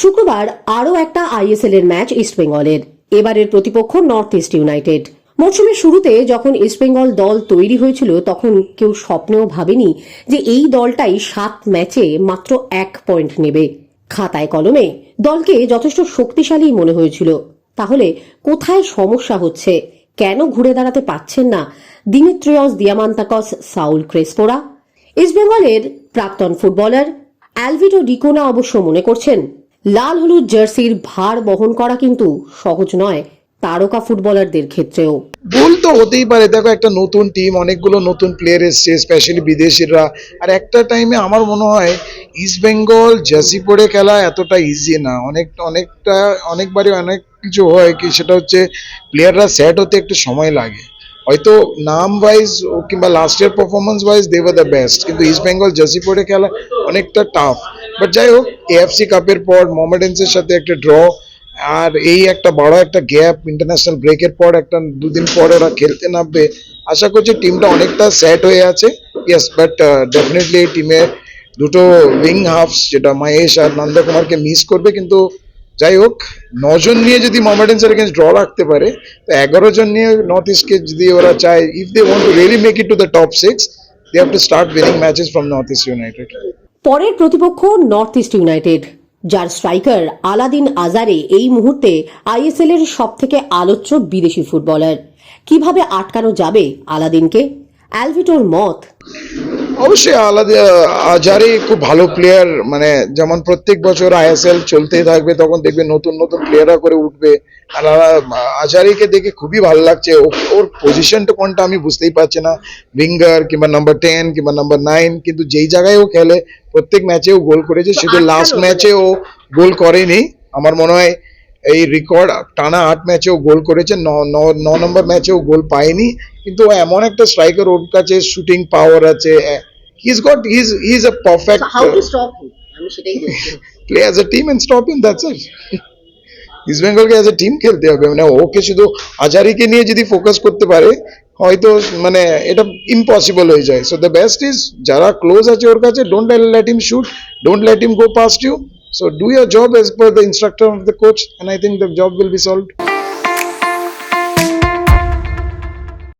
শুক্রবার আরও একটা আইএসএল এর ম্যাচ ইস্টবেঙ্গলের এবারের প্রতিপক্ষ নর্থ ইস্ট ইউনাইটেড। মরশুমের শুরুতে যখন ইস্টবেঙ্গল দল তৈরি হয়েছিল, তখন কেউ স্বপ্নেও ভাবেনি যে এই দলটাই সাত ম্যাচে মাত্র এক পয়েন্ট নেবে। খাতায় কলমে, দলকে যথেষ্ট শক্তিশালী মনে হয়েছিল। তাহলে কোথায় সমস্যা হচ্ছে? কেন ঘুরে দাঁড়াতে পারছেন না দিমিত্রিয়স দিয়ামান্তাকস, সাউল ক্রেসপোরা? ইস্টবেঙ্গলের প্রাক্তন ফুটবলার অ্যালভিটো ডিকোনা অবশ্য মনে করছেন লাল হলুদ জার্সির ভার বহন করা কিন্তু সহজ নয় তারকা ফুটবলারদের ক্ষেত্রেও। ভুল তো হতেই পারে। দেখো, একটা নতুন টিম অনেকগুলো নতুন প্লেয়ার এসছে স্পেশালি বিদেশিরা। আর একটা টাইমে আমার মনে হয় ইস্ট বেঙ্গল জার্সি পরে খেলা এতটা ইজি না। অনেক, অনেকটা, অনেকবারই অনেক কিছু হয় কি, সেটা হচ্ছে প্লেয়াররা সেট হতে একটু সময় লাগে। হয়তো নাম ওয়াইজ কিংবা last year performance wise they were the best কিন্তু ইস্ট বেঙ্গল জার্সি পরে খেলা অনেকটা টাফ বাট যাই হোক এএফসি কাপের পর মোহামেডান্সের সাথে একটা ড্র আর এই একটা বড় একটা গ্যাপ ইন্টারন্যাশনাল ব্রেকের পর একটা দুদিন পর ওরা খেলতে নামবে। আশা করছি টিমটা অনেকটা সেট হয়ে আছে। ইয়েস বাট ডেফিনেটলি এই টিমে দুটো উইং হাফস যেটা মহেশ আর নন্দকুমারকে মিস করবে, কিন্তু যাই হোক, নজন নিয়ে যদি মোহামেডান্সের এগেন্স্ট ড্র রাখতে পারে, তো এগারো জন নিয়ে নর্থ ইস্টকে যদি ওরা চায় if they want to really make it to the top six they have to start winning matches from North East United পরের প্রতিপক্ষ নর্থ ইস্ট ইউনাইটেড। যার স্ট্রাইকার আলাদিন আজারে এই মুহূর্তে আইএসএল এর সব থেকে আলোচ্য বিদেশি ফুটবলার। কীভাবে আটকানো যাবে আলাদিনকে? অ্যালভিটোর মত। অবশ্যই আলাদা, আজারে খুব ভালো প্লেয়ার মানে যেমন প্রত্যেক বছর আইএসএল চলতেই থাকবে, তখন দেখবে নতুন নতুন প্লেয়াররা করে উঠবে। আর আজারিকে দেখে খুবই ভালো লাগছে। ওর পজিশনটা কোনটা আমি বুঝতেই পারছি না। উইঙ্গার কিংবা নাম্বার টেন কিংবা নাম্বার নাইন কিন্তু যেই জায়গায় ও খেলে প্রত্যেক ম্যাচে ও গোল করেছে শুধু লাস্ট ম্যাচে ও গোল করেনি। আমার মনে হয় এই রেকর্ড টানা আট ম্যাচে ও গোল করেছে ন নম্বর ম্যাচে ও গোল পায়নি। কিন্তু এমন একটা স্ট্রাইকার ওর কাছে শুটিং পাওয়ার আছে he's got his his a perfect stop আমি সেটাই বলছি। Play as a team and stop him that's it East বেঙ্গলকে as a team খেলতে হবে। মানে ওকে শুধু আজারিকে নিয়ে যদি ফোকাস করতে পারে, হয়তো মানে এটা ইম্পসিবল হয়ে যায়। সো দ্য বেস্ট ইজ যারা ক্লোজ আছে ওর কাছে don't let him shoot don't let him go past you so do your job as per the instructor of the coach and I think the job will be solved